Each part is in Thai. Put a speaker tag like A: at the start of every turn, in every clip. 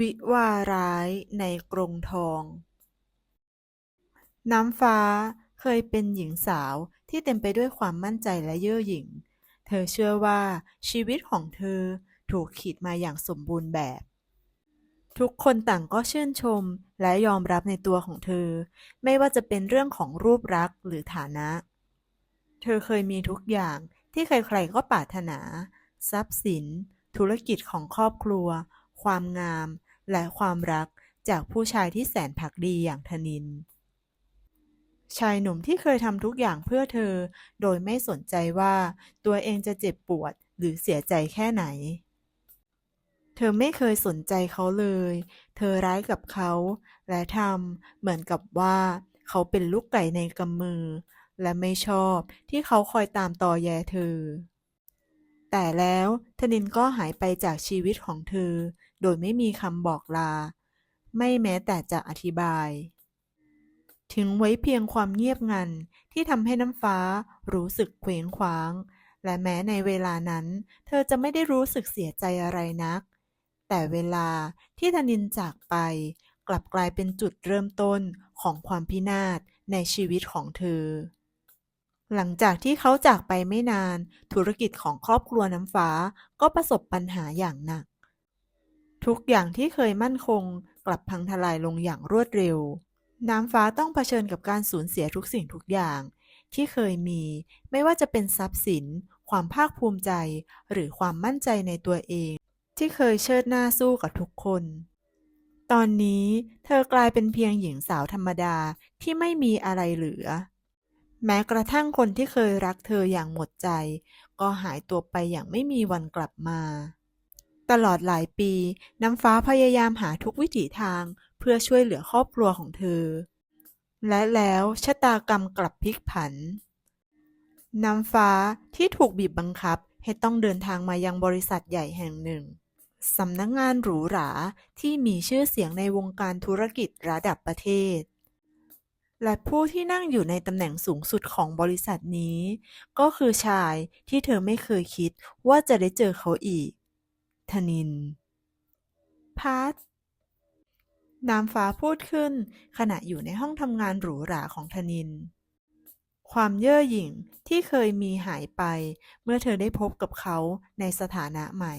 A: วิวาร้ายในกรงทอง น้ำฟ้าเคยเป็นหญิงสาวที่เต็มไปด้วยความมั่นใจและเย่อหยิ่ง เธอเชื่อว่าชีวิตของเธอถูกขีดมาอย่างสมบูรณ์แบบ ทุกคนต่างก็ชื่นชมและยอมรับในตัวของเธอ ไม่ว่าจะเป็นเรื่องของรูปลักษณ์หรือฐานะ เธอเคยมีทุกอย่างที่ใครๆก็ปรารถนา ทรัพย์สิน ธุรกิจของครอบครัว ความงาม และความรักจากผู้ชายที่แสนภักดีอย่างธนิน ชายหนุ่มที่เคยทำทุกอย่างเพื่อเธอ โดยไม่สนใจว่าตัวเองจะเจ็บปวดหรือเสียใจแค่ไหน เธอไม่เคยสนใจเขาเลย เธอร้ายกับเขา และทำเหมือนกับว่าเขาเป็นลูกไก่ในกำมือ และไม่ชอบที่เขาคอยตามต่อแยเธอ แต่แล้วธนินก็หายไปจากชีวิตของเธอ โดยไม่มีคำบอกลา ไม่แม้แต่จะอธิบาย ถึงไว้เพียงความเงียบงันที่ทำให้น้ำฟ้ารู้สึกเคว้งคว้าง และแม้ในเวลานั้น เธอจะไม่ได้รู้สึกเสียใจอะไรนัก แต่เวลาที่ธนินจากไป กลับกลายเป็นจุดเริ่มต้นของความพินาศในชีวิตของเธอ หลังจากที่เขาจากไปไม่นาน ธุรกิจของครอบครัวน้ำฟ้าก็ประสบปัญหาอย่างหนัก ทุกอย่างที่เคยมั่นคง กลับพังทลายลงอย่างรวดเร็ว น้ำฟ้าต้องเผชิญกับการสูญเสียทุกสิ่งทุกอย่าง ที่เคยมี ไม่ว่าจะเป็นทรัพย์สิน ความภาคภูมิใจ หรือความมั่นใจในตัวเอง ที่เคยเชิดหน้าสู้กับทุกคน ตอนนี้เธอกลายเป็นเพียงหญิงสาวธรรมดาที่ไม่มีอะไรเหลือ แม้กระทั่งคนที่เคยรักเธออย่างหมดใจ ก็หายตัวไปอย่างไม่มีวันกลับมา ตลอดหลายปี น้ำฟ้าพยายามหาทุกวิถีทางเพื่อช่วยเหลือครอบครัวของเธอ และแล้วชะตากรรมกลับพลิกผัน น้ำฟ้าที่ถูกบีบบังคับให้ต้องเดินทางมายังบริษัทใหญ่แห่งหนึ่งสำนักงานหรูหราที่มีชื่อเสียงในวงการธุรกิจระดับประเทศ และผู้ที่นั่งอยู่ในตำแหน่งสูงสุดของบริษัทนี้ ก็คือชายที่เธอไม่เคยคิดว่าจะได้เจอเขาอีก ธนินพัทน้ำฟ้าพูดขึ้น ขณะอยู่ในห้องทำงานหรูหราของธนิน ความเย่อหยิ่งที่เคยมีหายไป เมื่อเธอได้พบกับเขาในสถานะใหม่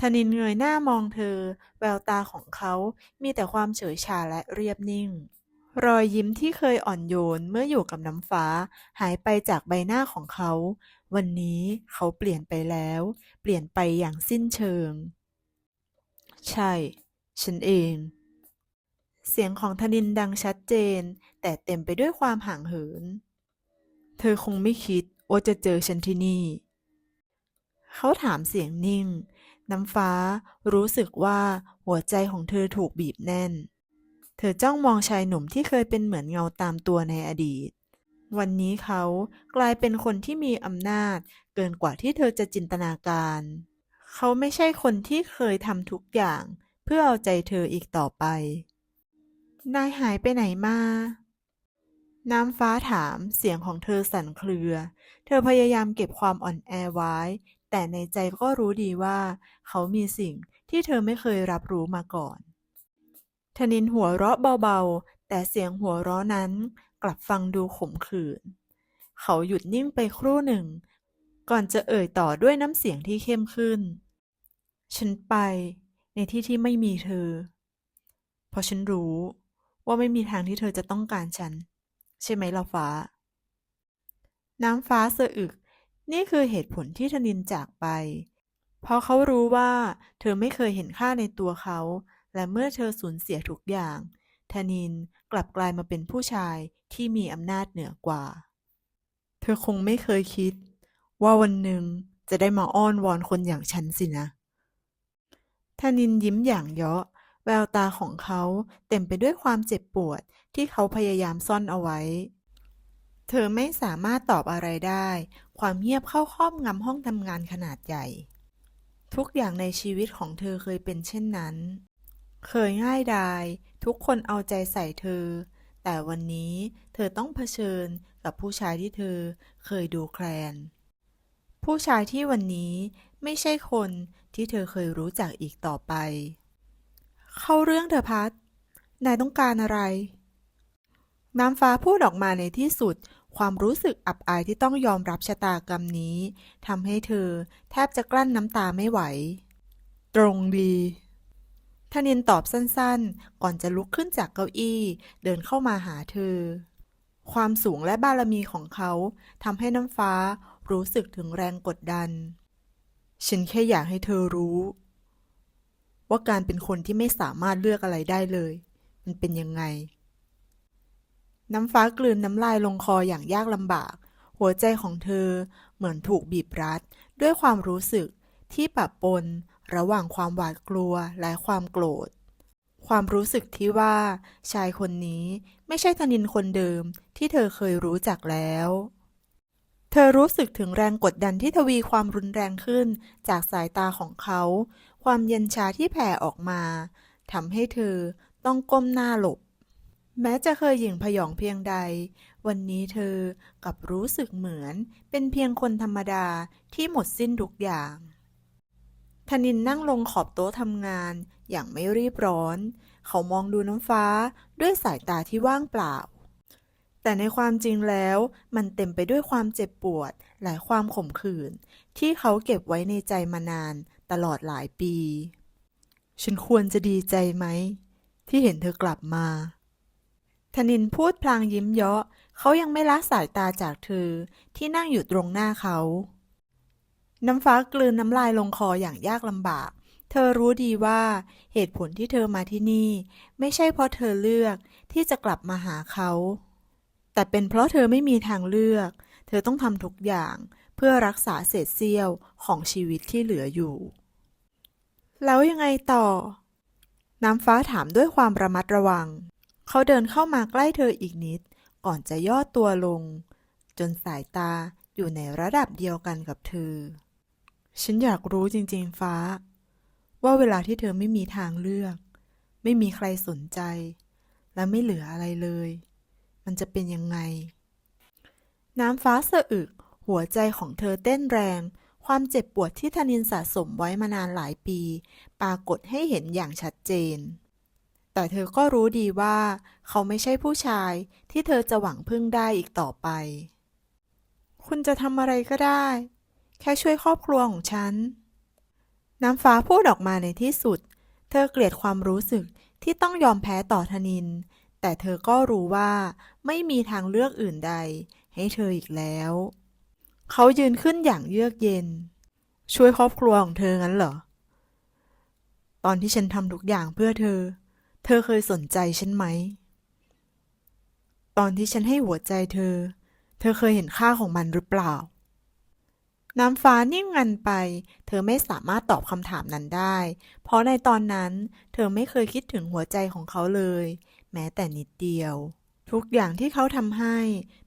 A: ธนินเงยหน้ามองเธอ แววตาของเขามีแต่ความเฉยชาและเรียบนิ่ง รอยยิ้มที่เคยอ่อนโยนเมื่ออยู่กับน้ำฟ้า หายไปจากใบหน้าของเขา วันนี้เขาเปลี่ยนไปแล้ว เปลี่ยนไปอย่างสิ้นเชิง ใช่ ฉันเอง เสียงของธนินดังชัดเจน แต่เต็มไปด้วยความห่างเหิน เธอคงไม่คิดว่าจะเจอฉันที่นี่ เขาถามเสียงนิ่ง น้ำฟ้ารู้สึกว่าหัวใจของเธอถูกบีบแน่น ธอจ้องมองชายหนุ่มที่เคยเป็นเหมือนเงาตามตัวในอดีต วันนี้เขากลายเป็นคนที่มีอำนาจ เกินกว่าที่เธอจะจินตนาการ เขาไม่ใช่คนที่เคยทำทุกอย่าง เพื่อเอาใจเธออีกต่อไป นายหายไปไหนมา น้ำฟ้าถามเสียงของเธอสั่นเครือ เธอพยายามเก็บความอ่อนแอไว้ แต่ในใจก็รู้ดีว่า เขามีสิ่งที่เธอไม่เคยรับรู้มาก่อน ธนินหัวเราะเบาๆ แต่เสียงหัวเราะนั้นกลับฟังดูขมขื่น เขาหยุดนิ่งไปครู่หนึ่ง ก่อนจะเอ่ยต่อด้วยน้ำเสียงที่เข้มขึ้น ฉันไปในที่ที่ไม่มีเธอ เพราะฉันรู้ว่าไม่มีทางที่เธอจะต้องการฉัน ใช่ไหมล่ะฟ้า น้ำฟ้าเสะอึก นี่คือเหตุผลที่ธนินจากไป เพราะเขารู้ว่าเธอไม่เคยเห็นค่าในตัวเขา และเมื่อเธอสูญเสียทุกอย่างธนินกลับกลายมาเป็นผู้ชายที่มีอำนาจเหนือกว่า เธอคงไม่เคยคิด ว่าวันหนึ่งจะได้มาอ้อนวอนคนอย่างฉันสินะธนินยิ้มอย่างเยาะ แววตาของเขาเต็มไปด้วยความเจ็บปวดที่เขาพยายามซ่อนเอาไว้ เธอไม่สามารถตอบอะไรได้ ความเงียบเข้าครอบงำห้องทำงานขนาดใหญ่ ทุกอย่างในชีวิตของเธอเคยเป็นเช่นนั้น เคยง่ายดาย ทุกคนเอาใจใส่เธอ แต่วันนี้เธอต้องเผชิญกับผู้ชายที่เธอเคยดูแคลน ผู้ชายที่วันนี้ไม่ใช่คนที่เธอเคยรู้จักอีกต่อไป เข้าเรื่องเถอพัดนายต้องการอะไร น้ำฟ้าพูดออกมาในที่สุด ความรู้สึกอับอายที่ต้องยอมรับชะตากรรมนี้ทำให้เธอแทบจะกลั้นน้ำตาไม่ไหว ตรงดี ธนินตอบสั้นๆ ก่อนจะลุกขึ้นจากเก้าอี้ เดินเข้ามาหาเธอ ความสูงและบารมีของเขาทำให้น้ำฟ้ารู้สึกถึงแรงกดดัน ฉันแค่อยากให้เธอรู้ ว่าการเป็นคนที่ไม่สามารถเลือกอะไรได้เลย มันเป็นยังไง น้ำฟ้ากลืนน้ำลายลงคออย่างยากลำบาก หัวใจของเธอเหมือนถูกบีบรัดด้วยความรู้สึกที่ปะปน ระหว่างความหวาดกลัวและความโกรธ ความรู้สึกที่ว่าชายคนนี้ไม่ใช่ธนินคนเดิมที่เธอเคยรู้จักแล้ว เธอรู้สึกถึงแรงกดดันที่ทวีความรุนแรงขึ้นจากสายตาของเขา ความเย็นชาที่แผ่ออกมาทำให้เธอต้องก้มหน้าหลบ แม้จะเคยหยิ่งพยองเพียงใด วันนี้เธอกลับรู้สึกเหมือนเป็นเพียงคนธรรมดาที่หมดสิ้นทุกอย่าง ธนินนั่งลงขอบโต๊ะทำงาน อย่างไม่รีบร้อน เขามองดูน้ำฟ้าด้วยสายตาที่ว่างเปล่า แต่ในความจริงแล้วมันเต็มไปด้วยความเจ็บปวดและความขมขื่นที่เขาเก็บไว้ในใจมานาน ตลอดหลายปี ฉันควรจะดีใจไหม ที่เห็นเธอกลับมาธนินพูดพลางยิ้มเยาะ เขายังไม่ละสายตาจากเธอที่นั่งอยู่ตรงหน้าเขา น้ำฟ้ากลืนน้ำลายลงคออย่างยากลำบาก เธอรู้ดีว่าเหตุผลที่เธอมาที่นี่ ไม่ใช่เพราะเธอเลือกที่จะกลับมาหาเขา แต่เป็นเพราะเธอไม่มีทางเลือก เธอต้องทำทุกอย่างเพื่อรักษาเศษเสี้ยวของชีวิตที่เหลืออยู่ แล้วยังไงต่อ น้ำฟ้าถามด้วยความระมัดระวัง เขาเดินเข้ามาใกล้เธออีกนิด ก่อนจะย่อตัวลง จนสายตาอยู่ในระดับเดียวกันกับเธอ ฉันอยากรู้จริงๆฟ้า ว่าเวลาที่เธอไม่มีทางเลือก ไม่มีใครสนใจ และไม่เหลืออะไรเลย มันจะเป็นยังไง น้ำฟ้าสะอึก หัวใจของเธอเต้นแรง ความเจ็บปวดที่ธนินสะสมไว้มานานหลายปี ปรากฏให้เห็นอย่างชัดเจน แต่เธอก็รู้ดีว่า เขาไม่ใช่ผู้ชายที่เธอจะหวังพึ่งได้อีกต่อไป คุณจะทำอะไรก็ได้ แค่ช่วยครอบครัวของฉัน น้ำฟ้าพูดออกมาในที่สุด เธอเกลียดความรู้สึกที่ต้องยอมแพ้ต่อธนิน แต่เธอก็รู้ว่าไม่มีทางเลือกอื่นใด ให้เธออีกแล้ว เขายืนขึ้นอย่างเยือกเย็น ช่วยครอบครัวของเธองั้นเหรอ ตอนที่ฉันทำทุกอย่างเพื่อเธอ เธอเคยสนใจฉันไหม ตอนที่ฉันให้หัวใจเธอ เธอเคยเห็นค่าของมันหรือเปล่า น้ำฟ้านิ่งงันไป เธอไม่สามารถตอบคำถามนั้นได้ เพราะในตอนนั้นเธอไม่เคยคิดถึงหัวใจของเขาเลย แม้แต่นิดเดียว ทุกอย่างที่เขาทำให้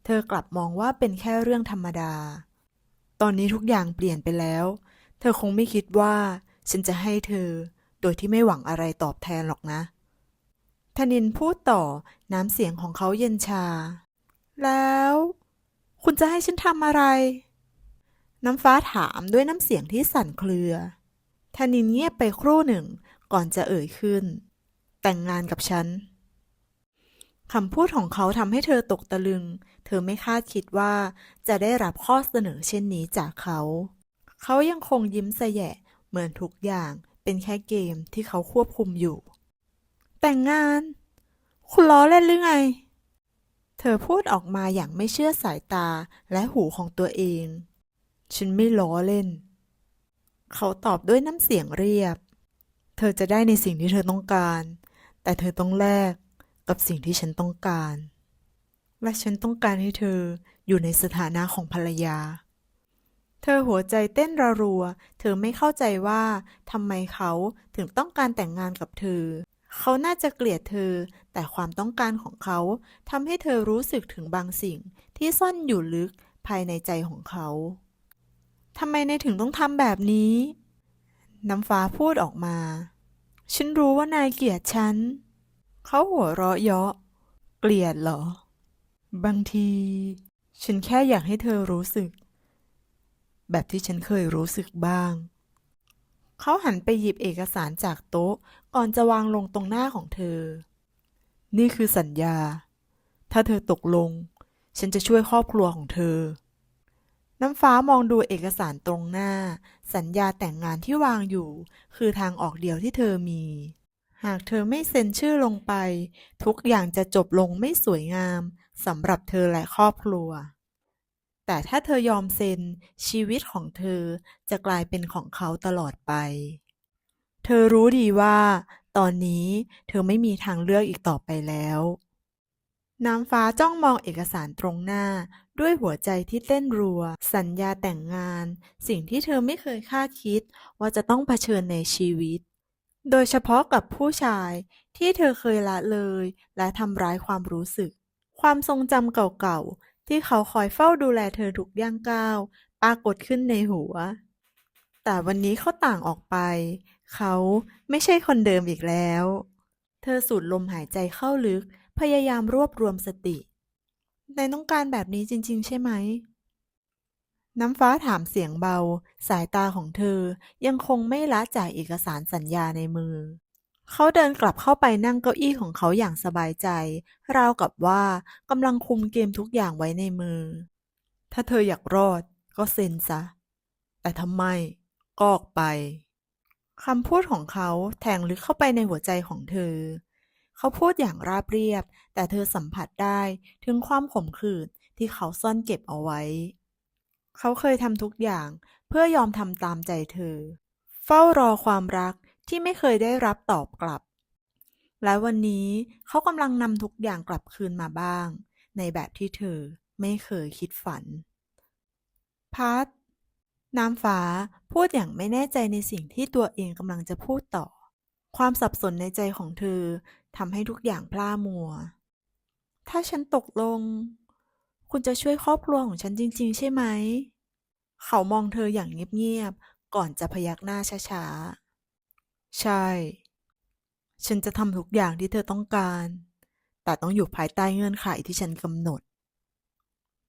A: เธอกลับมองว่าเป็นแค่เรื่องธรรมดา ตอนนี้ทุกอย่างเปลี่ยนไปแล้ว เธอคงไม่คิดว่า ฉันจะให้เธอ โดยที่ไม่หวังอะไรตอบแทนหรอกนะธนินพูดต่อน้ำเสียงของเขาเย็นชา แล้ว คุณจะให้ฉันทำอะไร น้ำฟ้าถามด้วยน้ำเสียงที่สั่นเครือธนินเงียบไปครู่หนึ่งก่อนจะเอ่ยขึ้น แต่งงานกับฉันคำพูดของเขาทำให้เธอตกตะลึง เธอไม่คาดคิดว่าจะได้รับข้อเสนอเช่นนี้จากเขา เขายังคงยิ้มแสยะเหมือนทุกอย่างเป็นแค่เกมที่เขาควบคุมอยู่ แต่งงาน คุณล้อเล่นหรือไง เธอพูดออกมาอย่างไม่เชื่อสายตาและหูของตัวเอง ฉันไม่ล้อเล่น เขาตอบด้วยน้ำเสียงเรียบ เธอจะได้ในสิ่งที่เธอต้องการ แต่เธอต้องแลกกับสิ่งที่ฉันต้องการ และฉันต้องการให้เธออยู่ในสถานะของภรรยา เธอหัวใจเต้นระรัว เธอไม่เข้าใจว่าทำไมเขาถึงต้องการแต่งงานกับเธอ เขาน่าจะเกลียดเธอ แต่ความต้องการของเขาทำให้เธอรู้สึกถึงบางสิ่งที่ซ่อนอยู่ลึกภายในใจของเขา ทำไมนายถึงต้องทำแบบนี้ น้ำฟ้าพูดออกมา ฉันรู้ว่านายเกลียดฉัน เขาหัวเราะเยาะ เกลียดเหรอ บางที ฉันแค่อยากให้เธอรู้สึก แบบที่ฉันเคยรู้สึกบ้าง เขาหันไปหยิบเอกสารจากโต๊ะ ก่อนจะวางลงตรงหน้าของเธอ นี่คือสัญญา ถ้าเธอตกลง ฉันจะช่วยครอบครัวของเธอ น้ำฟ้ามองดูเอกสารตรงหน้า สัญญาแต่งงานที่วางอยู่ คือทางออกเดียวที่เธอมี หากเธอไม่เซ็นชื่อลงไป ทุกอย่างจะจบลงไม่สวยงามสำหรับเธอและครอบครัว แต่ถ้าเธอยอมเซ็นชีวิตของเธอจะกลายเป็นของเขาตลอดไป เธอรู้ดีว่า ตอนนี้เธอไม่มีทางเลือกอีกต่อไปแล้วน้ำฟ้าจ้องมองเอกสารตรงหน้า ด้วยหัวใจที่เต้นรัว สัญญาแต่งงาน สิ่งที่เธอไม่เคยคาดคิดว่าจะต้องเผชิญในชีวิต โดยเฉพาะกับผู้ชายที่เธอเคยละเลย และทำร้ายความรู้สึก ความทรงจำเก่าๆ ที่เขาคอยเฝ้าดูแลเธอทุกย่างก้าวปรากฏขึ้นในหัว แต่วันนี้เขาต่างออกไป เขาไม่ใช่คนเดิมอีกแล้ว เธอสูดลมหายใจเข้าลึกพยายามรวบรวมสติ นายต้องการแบบนี้จริง ๆ ใช่ไหม น้ำฟ้าถามเสียงเบา สายตาของเธอยังคงไม่ละจากเอกสารสัญญาในมือ เขาเดินกลับเข้าไปนั่งเก้าอี้ของเขาอย่างสบายใจ ราวกับว่ากำลังคุมเกมทุกอย่างไว้ในมือ ถ้าเธออยากรอดก็เซ็นซะ แต่ทำไมก็ออกไปคำพูดของเขาแทงลึกเข้าไปในหัวใจของเธอ เขาพูดอย่างราบเรียบ แต่เธอสัมผัสได้ถึงความขมขื่นที่เขาซ่อนเก็บเอาไว้ เขาเคยทำทุกอย่างเพื่อยอมทำตามใจเธอ เฝ้ารอความรักที่ไม่เคยได้รับตอบกลับ และวันนี้เขากำลังนำทุกอย่างกลับคืนมาบ้าง ในแบบที่เธอไม่เคยคิดฝัน พัดน้ำฟ้าพูดอย่างไม่แน่ใจในสิ่งที่ตัวเองกำลังจะพูดต่อ ความสับสนในใจของเธอ ทำให้ทุกอย่างพล่ามัว ถ้าฉันตกลง คุณจะช่วยครอบครัวของฉันจริง ๆ ใช่ไหม เขามองเธออย่างเงียบๆ ก่อนจะพยักหน้าช้าๆ ใช่ ฉันจะทำทุกอย่างที่เธอต้องการ แต่ต้องอยู่ภายใต้เงื่อนไขที่ฉันกำหนด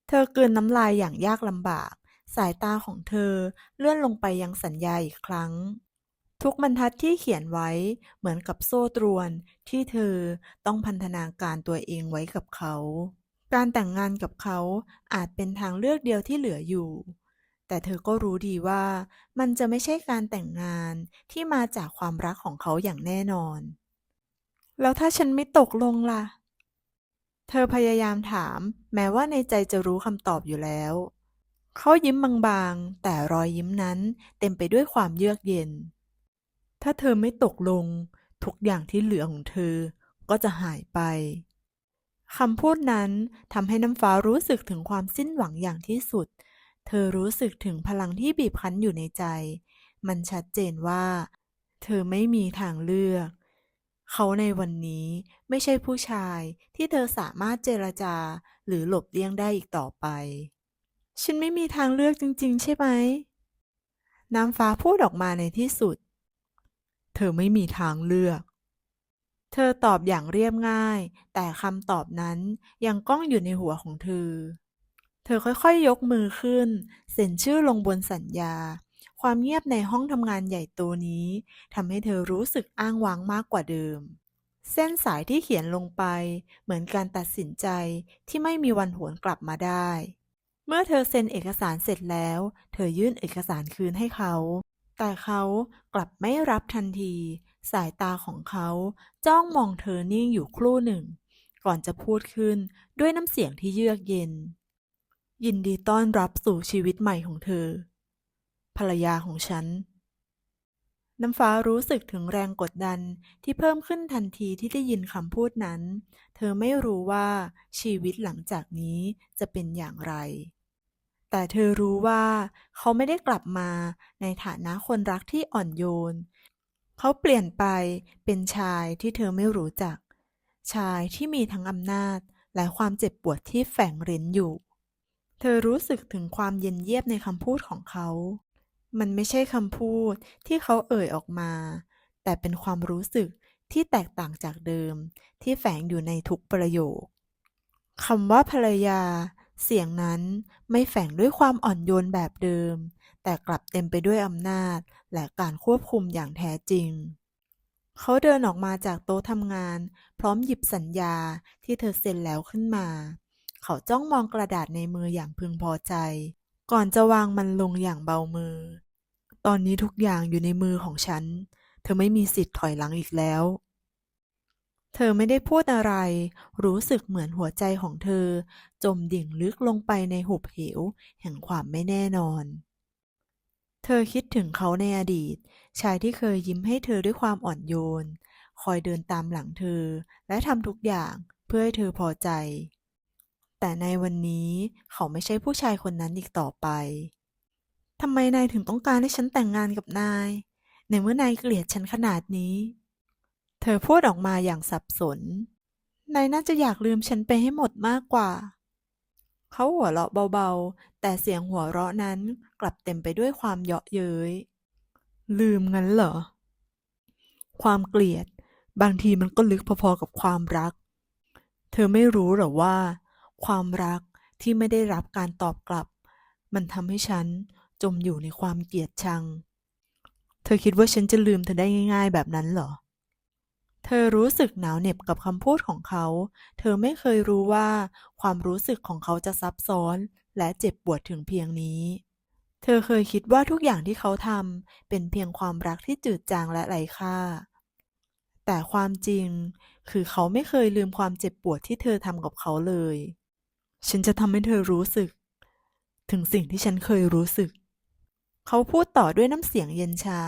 A: เธอเกลืนน้ำลายอย่างยากลำบาก สายตาของเธอเลื่อนลงไปยังสัญญาอีกครั้ง ทุกบรรทัดที่เขียนไว้เหมือนกับโซ่ตรวนที่เธอต้องพันธนาการตัวเองไว้กับเขา การแต่งงานกับเขาอาจเป็นทางเลือกเดียวที่เหลืออยู่ แต่เธอก็รู้ดีว่ามันจะไม่ใช่การแต่งงานที่มาจากความรักของเขาอย่างแน่นอน แล้วถ้าฉันไม่ตกลงล่ะ เธอพยายามถามแม้ว่าในใจจะรู้คำตอบอยู่แล้วเขายิ้มบางๆ แต่รอยยิ้มนั้นเต็มไปด้วยความเยือกเย็น ถ้าเธอไม่ตกลง ทุกอย่างที่เหลือของเธอก็จะหายไปคำพูดนั้นทำให้น้ำฟ้ารู้สึกถึงความสิ้นหวังอย่างที่สุด เธอรู้สึกถึงพลังที่บีบคั้นอยู่ในใจ มันชัดเจนว่า เธอไม่มีทางเลือก เขาในวันนี้ไม่ใช่ผู้ชายที่เธอสามารถเจรจาหรือหลบเลี่ยงได้อีกต่อไป ฉันไม่มีทางเลือกจริง ๆ ใช่ไหมน้ำฟ้าพูดออกมาในที่สุด เธอไม่มีทางเลือก เธอตอบอย่างเรียบง่าย แต่คำตอบนั้นยังก้องอยู่ในหัวของเธอ เธอค่อยๆยกมือขึ้น เซ็นชื่อลงบนสัญญา ความเงียบในห้องทำงานใหญ่โตนี้ทำให้เธอรู้สึกอ้างว้างมากกว่าเดิม เส้นสายที่เขียนลงไป เหมือนการตัดสินใจที่ไม่มีวันหวนกลับมาได้เมื่อเธอเซ็นเอกสารเสร็จแล้ว เธอยื่นเอกสารคืนให้เขา แต่เขากลับไม่รับทันที สายตาของเขาจ้องมองเธอนิ่งอยู่ครู่หนึ่ง ก่อนจะพูดขึ้นด้วยน้ำเสียงที่เยือกเย็น ยินดีต้อนรับสู่ชีวิตใหม่ของเธอ ภรรยาของฉัน น้ำฟ้ารู้สึกถึงแรงกดดันที่เพิ่มขึ้นทันทีที่ได้ยินคำพูดนั้น เธอไม่รู้ว่าชีวิตหลังจากนี้จะเป็นอย่างไร แต่เธอรู้ว่าเขาไม่ได้กลับมาในฐานะคนรักที่อ่อนโยน เขาเปลี่ยนไปเป็นชายที่เธอไม่รู้จัก ชายที่มีทั้งอำนาจและความเจ็บปวดที่แฝงเร้นอยู่ เธอรู้สึกถึงความเย็นเยียบในคำพูดของเขา มันไม่ใช่คำพูดที่เขาเอ่ยออกมา แต่เป็นความรู้สึกที่แตกต่างจากเดิมที่แฝงอยู่ในทุกประโยคคำว่าภรรยา เสียงนั้นไม่แฝงด้วยความอ่อนโยนแบบเดิม แต่กลับเต็มไปด้วยอำนาจ และการควบคุมอย่างแท้จริง เขาเดินออกมาจากโต๊ะทำงาน พร้อมหยิบสัญญาที่เธอเซ็นแล้วขึ้นมา เขาจ้องมองกระดาษในมืออย่างพึงพอใจ ก่อนจะวางมันลงอย่างเบามือ ตอนนี้ทุกอย่างอยู่ในมือของฉัน เธอไม่มีสิทธิ์ถอยหลังอีกแล้ว เธอไม่ได้พูดอะไร รู้สึกเหมือนหัวใจของเธอ จมดิ่งลึกลงไปในหุบเหว แห่งความไม่แน่นอน เธอคิดถึงเขาในอดีต ชายที่เคยยิ้มให้เธอด้วยความอ่อนโยน คอยเดินตามหลังเธอ และทำทุกอย่างเพื่อให้เธอพอใจ แต่ในวันนี้เขาไม่ใช่ผู้ชายคนนั้นอีกต่อไปทำไมนายถึงต้องการให้ฉันแต่งงานกับนาย ในเมื่อนายเกลียดฉันขนาดนี้ ธอพูดออกมาอย่างสับสน นายน่าจะอยากลืมฉันไปให้หมดมากกว่า เขาหัวเราะเบาๆ แต่เสียงหัวเราะนั้นกลับเต็มไปด้วยความเยาะเย้ย ลืมงั้นเหรอ ความเกลียด บางทีมันก็ลึกพอๆกับความรัก เธอไม่รู้หรอว่า ความรักที่ไม่ได้รับการตอบกลับ มันทำให้ฉันจมอยู่ในความเกลียดชัง เธอคิดว่าฉันจะลืมเธอได้ง่าย ๆ แบบนั้นเหรอ เธอรู้สึกหนาวเหน็บกับคำพูดของเขา เธอไม่เคยรู้ว่าความรู้สึกของเขาจะซับซ้อนและเจ็บปวดถึงเพียงนี้ เธอเคยคิดว่าทุกอย่างที่เขาทำเป็นเพียงความรักที่จืดจางและไร้ค่า แต่ความจริงคือเขาไม่เคยลืมความเจ็บปวดที่เธอทำกับเขาเลย ฉันจะทำให้เธอรู้สึก ถึงสิ่งที่ฉันเคยรู้สึก เขาพูดต่อด้วยน้ำเสียงเย็นชา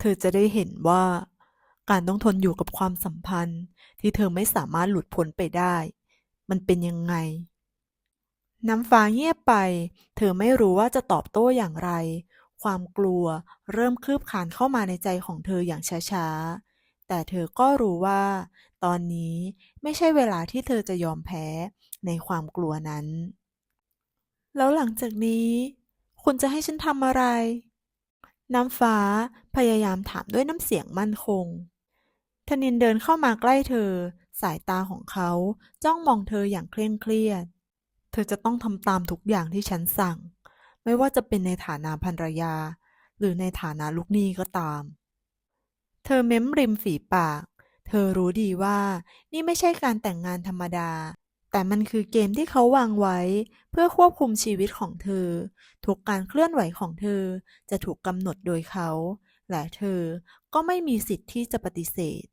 A: เธอจะได้เห็นว่า การต้องทนอยู่กับความสัมพันธ์ ที่เธอไม่สามารถหลุดพ้นไปได้ มันเป็นยังไง น้ำฟ้าเงียบไป เธอไม่รู้ว่าจะตอบโต้อย่างไร ความกลัวเริ่มคืบคานเข้ามาในใจของเธออย่างช้าๆ แต่เธอก็รู้ว่า ตอนนี้ไม่ใช่เวลาที่เธอจะยอมแพ้ในความกลัวนั้น แล้วหลังจากนี้ คุณจะให้ฉันทำอะไรน้ำฟ้าพยายามถามด้วยน้ำเสียงมั่นคง ธนินเดินเข้ามาใกล้เธอ สายตาของเขาจ้องมองเธออย่างเคร่งเครียด เธอจะต้องทำตามทุกอย่างที่ฉันสั่ง ไม่ว่าจะเป็นในฐานะภรรยา หรือในฐานะลูกหนี้ก็ตาม เธอเม้มริมฝีปาก เธอรู้ดีว่านี่ไม่ใช่การแต่งงานธรรมดา แต่มันคือเกมที่เขาวางไว้ เพื่อควบคุมชีวิตของเธอ ทุกการเคลื่อนไหวของเธอจะถูกกำหนดโดยเขา และเธอก็ไม่มีสิทธิ์ที่จะปฏิเสธ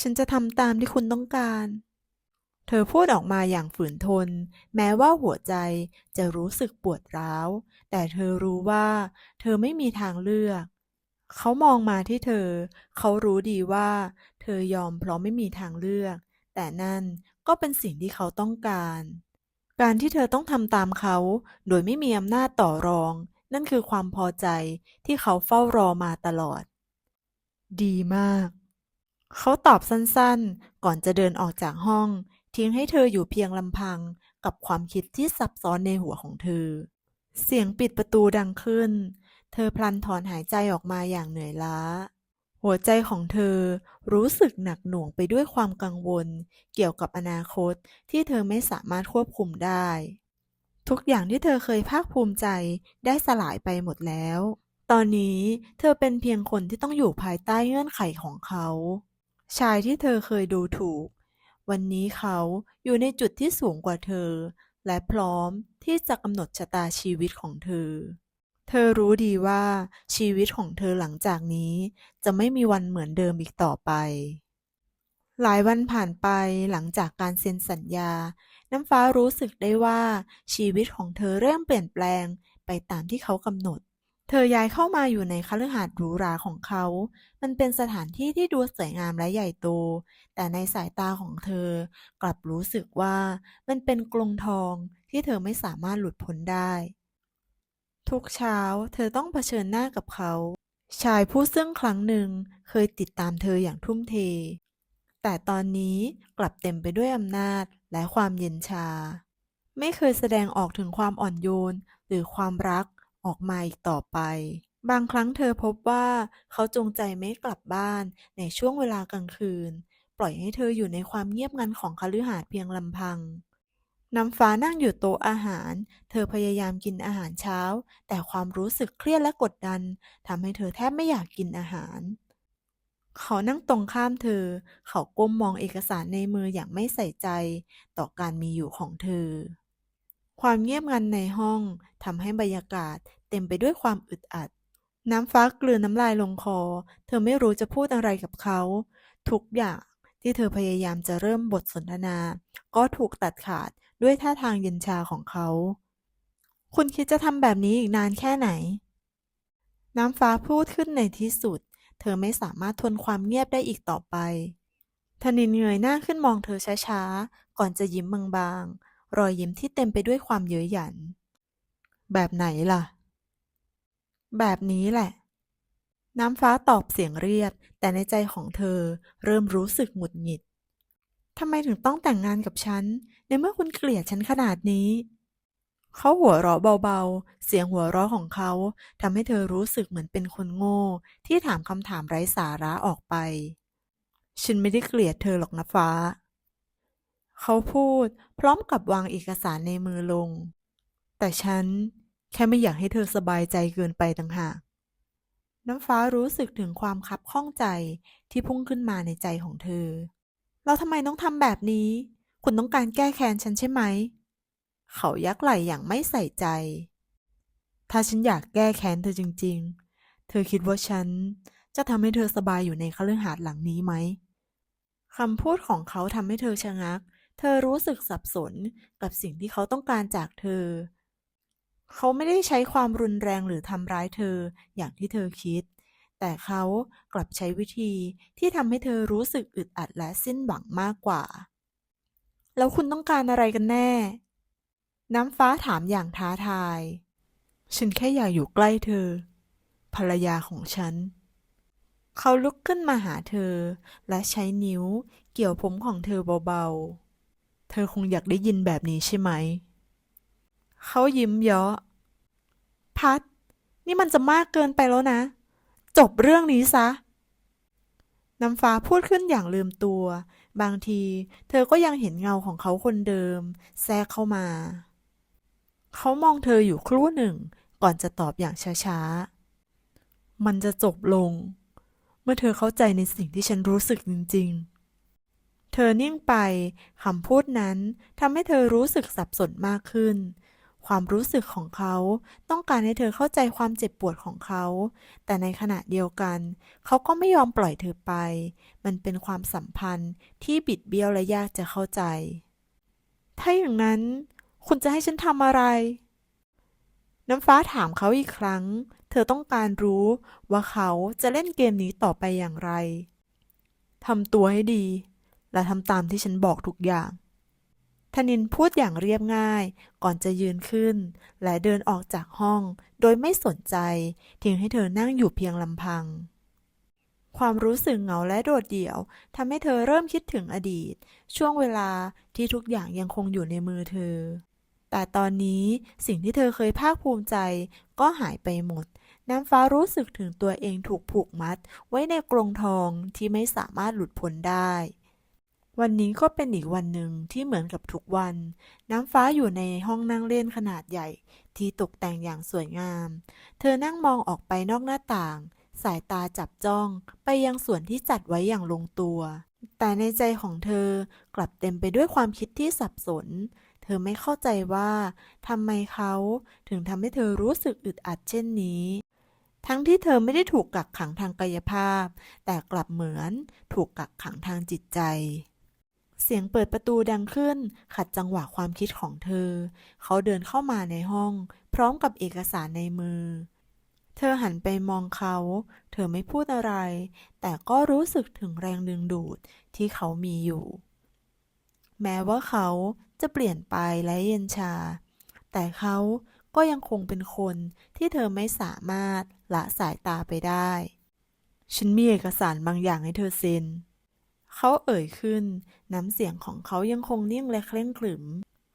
A: ฉันจะทำตามที่คุณต้องการ เธอพูดออกมาอย่างฝืนทน แม้ว่าหัวใจจะรู้สึกปวดร้าว แต่เธอรู้ว่า เธอไม่มีทางเลือก เขามองมาที่เธอ เขารู้ดีว่า เธอยอมเพราะไม่มีทางเลือก แต่นั่นก็เป็นสิ่งที่เขาต้องการ การที่เธอต้องทำตามเขา โดยไม่มีอำนาจต่อรอง นั่นคือความพอใจที่เขาเฝ้ารอมาตลอด ดีมาก เขาตอบสั้นๆ ก่อนจะเดินออกจากห้อง ทิ้งให้เธออยู่เพียงลำพังกับความคิดที่ซับซ้อนในหัวของเธอ เสียงปิดประตูดังขึ้น เธอพลันถอนหายใจออกมาอย่างเหนื่อยล้า หัวใจของเธอรู้สึกหนักหน่วงไปด้วยความกังวล เกี่ยวกับอนาคตที่เธอไม่สามารถควบคุมได้ ทุกอย่างที่เธอเคยภาคภูมิใจได้สลายไปหมดแล้ว ตอนนี้เธอเป็นเพียงคนที่ต้องอยู่ภายใต้เงื่อนไขของเขา ชายที่เธอเคยดูถูก วันนี้เขาอยู่ในจุดที่สูงกว่าเธอ และพร้อมที่จะกำหนดชะตาชีวิตของเธอ เธอรู้ดีว่าชีวิตของเธอหลังจากนี้ จะไม่มีวันเหมือนเดิมอีกต่อไป หลายวันผ่านไปหลังจากการเซ็นสัญญา น้ำฟ้ารู้สึกได้ว่าชีวิตของเธอเริ่มเปลี่ยนแปลงไปตามที่เขากำหนด เธอย้ายเข้ามาอยู่ในคฤหาสน์หรูหราของเขา มันเป็นสถานที่ที่ดูสวยงามและใหญ่โต แต่ในสายตาของเธอกลับรู้สึกว่ามันเป็นกรงทองที่เธอไม่สามารถหลุดพ้นได้ ทุกเช้าเธอต้องเผชิญหน้ากับเขา ชายผู้ซึ่งครั้งหนึ่งเคยติดตามเธออย่างทุ่มเท แต่ตอนนี้กลับเต็มไปด้วยอำนาจและความเย็นชา ไม่เคยแสดงออกถึงความอ่อนโยนหรือความรัก ออกมาอีกต่อไป บางครั้งเธอพบว่าเขาจงใจไม่กลับบ้านในช่วงเวลากลางคืน ปล่อยให้เธออยู่ในความเงียบงันของคฤหาสน์เพียงลำพังน้ำฟ้านั่งอยู่โต๊ะอาหาร เธอพยายามกินอาหารเช้า แต่ความรู้สึกเครียดและกดดันทำให้เธอแทบไม่อยากกินอาหาร เขานั่งตรงข้ามเธอ เขาก้มมองเอกสารในมืออย่างไม่ใส่ใจ ต่อการมีอยู่ของเธอ ความเงียบงันในห้องทำให้บรรยากาศเต็มไปด้วยความอึดอัด น้ำฟ้ากลืนน้ำลายลงคอ เธอไม่รู้จะพูดอะไรกับเขา ทุกอย่างที่เธอพยายามจะเริ่มบทสนทนา ก็ถูกตัดขาดด้วยท่าทางเย็นชาของเขา คุณคิดจะทำแบบนี้อีกนานแค่ไหน น้ำฟ้าพูดขึ้นในที่สุด เธอไม่สามารถทนความเงียบได้อีกต่อไปธนินเงยหน้าขึ้นมองเธอช้าๆ ก่อนจะยิ้มบางๆ รอยยิ้มที่เต็มไปด้วยความเย้ยหยัน แบบไหนล่ะ แบบนี้แหละ น้ำฟ้าตอบเสียงเรียบ แต่ในใจของเธอเริ่มรู้สึกหงุดหงิดทำไมถึงต้องแต่งงานกับฉัน ในเมื่อคุณเกลียดฉันขนาดนี้ เขาหัวเราะเบาๆ เสียงหัวเราะของเขาทำให้เธอรู้สึกเหมือนเป็นคนโง่ ที่ถามคำถามไร้สาระออกไป ฉันไม่ได้เกลียดเธอหรอกนะฟ้า เขาพูด พร้อมกับวางเอกสารในมือลง แต่ฉันแค่ไม่อยากให้เธอสบายใจเกินไปต่างหาก น้ำฟ้ารู้สึกถึงความคับข้องใจที่พุ่งขึ้นมาในใจของเธอ เราทำไมต้องทำแบบนี้ คุณต้องการแก้แค้นฉันใช่ไหม เขายักไหล่อย่างไม่ใส่ใจ ถ้าฉันอยากแก้แค้นเธอจริง ๆ เธอคิดว่าฉันจะทำให้เธอสบายอยู่ในคฤหาสน์หลังนี้ไหมคำพูดของเขาทำให้เธอชะงัก เธอรู้สึกสับสนกับสิ่งที่เขาต้องการจากเธอ เขาไม่ได้ใช้ความรุนแรงหรือทำร้ายเธออย่างที่เธอคิด แต่เขากลับใช้วิธีที่ทำให้เธอรู้สึกอึดอัดและสิ้นหวังมากกว่า แล้วคุณต้องการอะไรกันแน่ น้ำฟ้าถามอย่างท้าทาย ฉันแค่อยากอยู่ใกล้เธอ ภรรยาของฉันเขาลุกขึ้นมาหาเธอ และใช้นิ้วเกี่ยวผมของเธอเบาๆ เธอคงอยากได้ยินแบบนี้ใช่ไหม เขายิ้มเยาะ พัด นี่มันจะมากเกินไปแล้วนะ จบเรื่องนี้ซะ น้ำฟ้าพูดขึ้นอย่างลืมตัว บางที เธอก็ยังเห็นเงาของเขาคนเดิม แทรกเข้ามา เขามองเธออยู่ครู่หนึ่ง ก่อนจะตอบอย่างช้าๆ มันจะจบลง เมื่อเธอเข้าใจในสิ่งที่ฉันรู้สึกจริง ๆ ธอนิ่งไปคำพูดนั้นทำให้เธอรู้สึกสับสนมากขึ้น ความรู้สึกของเขาต้องการให้เธอเข้าใจความเจ็บปวดของเขา แต่ในขณะเดียวกัน เขาก็ไม่ยอมปล่อยเธอไป มันเป็นความสัมพันธ์ที่บิดเบี้ยวและยากจะเข้าใจ ถ้าอย่างนั้น คุณจะให้ฉันทำอะไร น้ำฟ้าถามเขาอีกครั้ง เธอต้องการรู้ว่าเขาจะเล่นเกมนี้ต่อไปอย่างไรทำตัวให้ดี และทำตามที่ฉันบอกทุกอย่างธนินพูดอย่างเรียบง่าย ก่อนจะยืนขึ้น และเดินออกจากห้อง โดยไม่สนใจทิ้งให้เธอนั่งอยู่เพียงลำพัง ความรู้สึกเหงาและโดดเดี่ยวทำให้เธอเริ่มคิดถึงอดีต ช่วงเวลาที่ทุกอย่างยังคงอยู่ในมือเธอ แต่ตอนนี้สิ่งที่เธอเคยภาคภูมิใจ ก็หายไปหมด น้ำฟ้ารู้สึกถึงตัวเองถูกผูกมัด ไว้ในกรงทองที่ไม่สามารถหลุดพ้นได้ วันนี้ก็เป็นอีกวันหนึ่งที่เหมือนกับทุกวัน น้ำฟ้าอยู่ในห้องนั่งเล่นขนาดใหญ่ ที่ตกแต่งอย่างสวยงาม เธอนั่งมองออกไปนอกหน้าต่าง สายตาจับจ้องไปยังส่วนที่จัดไว้อย่างลงตัว แต่ในใจของเธอกลับเต็มไปด้วยความคิดที่สับสน เธอไม่เข้าใจว่าทำไมเขาถึงทำให้เธอรู้สึกอึดอัดเช่นนี้ทั้งที่เธอไม่ได้ถูกกักขังทางกายภาพ แต่กลับเหมือนถูกกักขังทางจิตใจ เสียงเปิดประตูดังขึ้น ขัดจังหวะความคิดของเธอ เขาเดินเข้ามาในห้อง พร้อมกับเอกสารในมือ เธอหันไปมองเขา เธอไม่พูดอะไร แต่ก็รู้สึกถึงแรงดึงดูดที่เขามีอยู่ แม้ว่าเขาจะเปลี่ยนไปและเย็นชา แต่เขาก็ยังคงเป็นคนที่เธอไม่สามารถละสายตาไปได้ ฉันมีเอกสารบางอย่างให้เธอเซ็น เขาเอ่ยขึ้น น้ำเสียงของเขายังคงนิ่งและเคร่งขรึม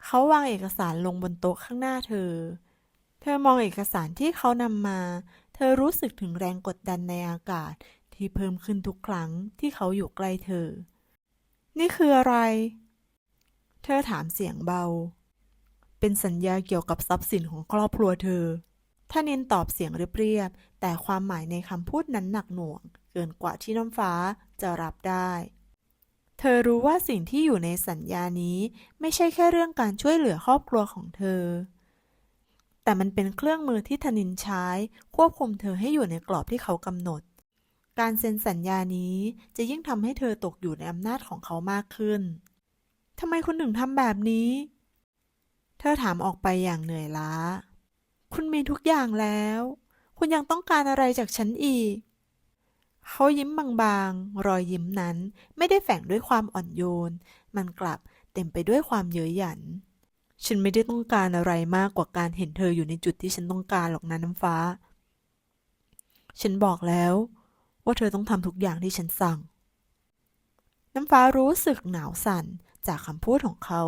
A: เขาวางเอกสารลงบนโต๊ะข้างหน้าเธอ เธอมองเอกสารที่เขานำมา เธอรู้สึกถึงแรงกดดันในอากาศที่เพิ่มขึ้นทุกครั้งที่เขาอยู่ใกล้เธอ นี่คืออะไร เธอถามเสียงเบา เป็นสัญญาเกี่ยวกับทรัพย์สินของครอบครัวเธอท่านินตอบเสียงเรียบๆแต่ความหมายในคำพูดนั้นหนักหน่วง เกินกว่าที่น้ำฟ้าจะรับได้ เธอรู้ว่าสิ่งที่อยู่ในสัญญานี้ไม่ใช่แค่เรื่องการช่วยเหลือครอบครัวของเธอ แต่มันเป็นเครื่องมือที่ธนินใช้ ควบคุมเธอให้อยู่ในกรอบที่เขากำหนด การเซ็นสัญญานี้จะยิ่งทำให้เธอตกอยู่ในอำนาจของเขามากขึ้นทำไมคุณถึงทำแบบนี้ เธอถามออกไปอย่างเหนื่อยล้า คุณมีทุกอย่างแล้ว คุณยังต้องการอะไรจากฉันอีก เขายิ้มบางๆ รอยยิ้มนั้นไม่ได้แฝงด้วยความอ่อนโยน มันกลับเต็มไปด้วยความเย้ยหยัน ฉันไม่ได้ต้องการอะไรมากกว่าการเห็นเธออยู่ในจุดที่ฉันต้องการหรอกนะน้ำฟ้า ฉันบอกแล้ว ว่าเธอต้องทำทุกอย่างที่ฉันสั่ง น้ำฟ้ารู้สึกหนาวสั่นจากคำพูดของเขา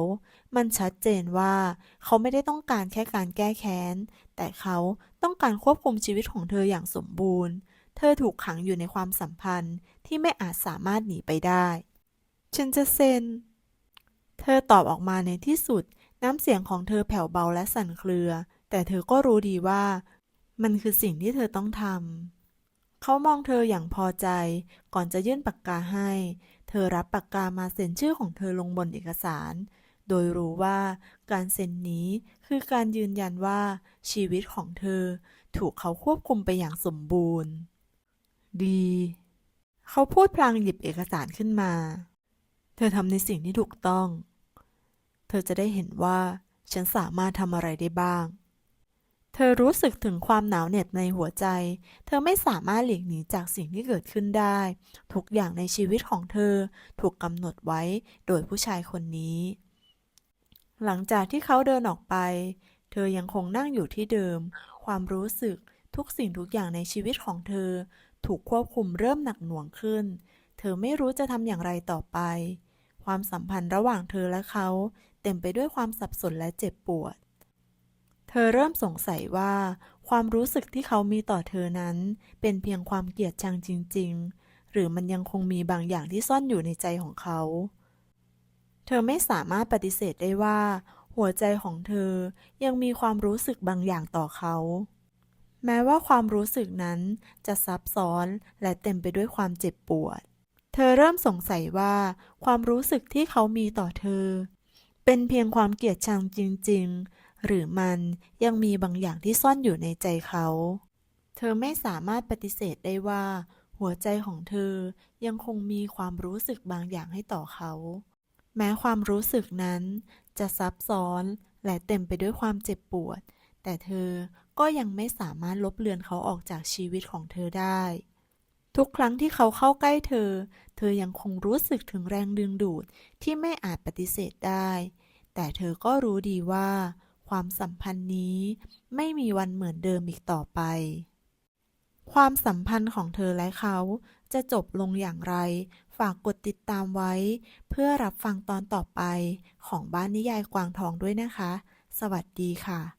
A: มันชัดเจนว่าเขาไม่ได้ต้องการแค่การแก้แค้น แต่เขาต้องการควบคุมชีวิตของเธออย่างสมบูรณ์ เธอถูกขังอยู่ในความสัมพันธ์ที่ไม่อาจสามารถหนีไปได้ ฉันจะเซ็น เธอตอบออกมาในที่สุด น้ำเสียงของเธอแผ่วเบาและสั่นเครือ แต่เธอก็รู้ดีว่า มันคือสิ่งที่เธอต้องทำ เขามองเธออย่างพอใจ ก่อนจะยื่นปากกาให้ เธอรับปากกามาเซ็นชื่อของเธอลงบนเอกสาร โดยรู้ว่าการเซ็นนี้คือการยืนยันว่าชีวิตของเธอถูกเขาควบคุมไปอย่างสมบูรณ์ ดี เขาพูดพลางหยิบเอกสารขึ้นมา เธอทำในสิ่งที่ถูกต้อง เธอจะได้เห็นว่าฉันสามารถทำอะไรได้บ้าง เธอรู้สึกถึงความหนาวเหน็บในหัวใจ เธอไม่สามารถหลีกหนีจากสิ่งที่เกิดขึ้นได้ ทุกอย่างในชีวิตของเธอถูกกำหนดไว้โดยผู้ชายคนนี้ หลังจากที่เขาเดินออกไป เธอยังคงนั่งอยู่ที่เดิม ความรู้สึกทุกสิ่งทุกอย่างในชีวิตของเธอ ถูกควบคุมเริ่มหนักหน่วงขึ้น เธอไม่รู้จะทำอย่างไรต่อไป ความสัมพันธ์ระหว่างเธอและเขา เต็มไปด้วยความสับสนและเจ็บปวด เธอเริ่มสงสัยว่า ความรู้สึกที่เขามีต่อเธอนั้น เป็นเพียงความเกลียดชังจริง ๆ หรือมันยังคงมีบางอย่างที่ซ่อนอยู่ในใจของเขา เธอไม่สามารถปฏิเสธได้ว่า หัวใจของเธอยังมีความรู้สึกบางอย่างต่อเขา แม้ว่าความรู้สึกนั้นจะซับซ้อนและเต็มไปด้วยความเจ็บปวด เธอเริ่มสงสัยว่า ความรู้สึกที่เขามีต่อเธอ เป็นเพียงความเกลียดชังจริง ๆ หรือมันยังมีบางอย่างที่ซ่อนอยู่ในใจเขา เธอไม่สามารถปฏิเสธได้ว่า หัวใจของเธอยังคงมีความรู้สึกบางอย่างให้ต่อเขา แม้ความรู้สึกนั้นจะซับซ้อนและเต็มไปด้วยความเจ็บปวด แต่เธอ ก็ยังไม่สามารถลบเลือนเขาออกจากชีวิตของเธอได้ ทุกครั้งที่เขาเข้าใกล้เธอ เธอยังคงรู้สึกถึงแรงดึงดูดที่ไม่อาจปฏิเสธได้ แต่เธอก็รู้ดีว่า ความสัมพันธ์นี้ไม่มีวันเหมือนเดิมอีกต่อไป ความสัมพันธ์ของเธอและเขาจะจบลงอย่างไร ฝากกดติดตามไว้ เพื่อรับฟังตอนต่อไปของบ้านนิยายกวางทองด้วยนะคะ สวัสดีค่ะ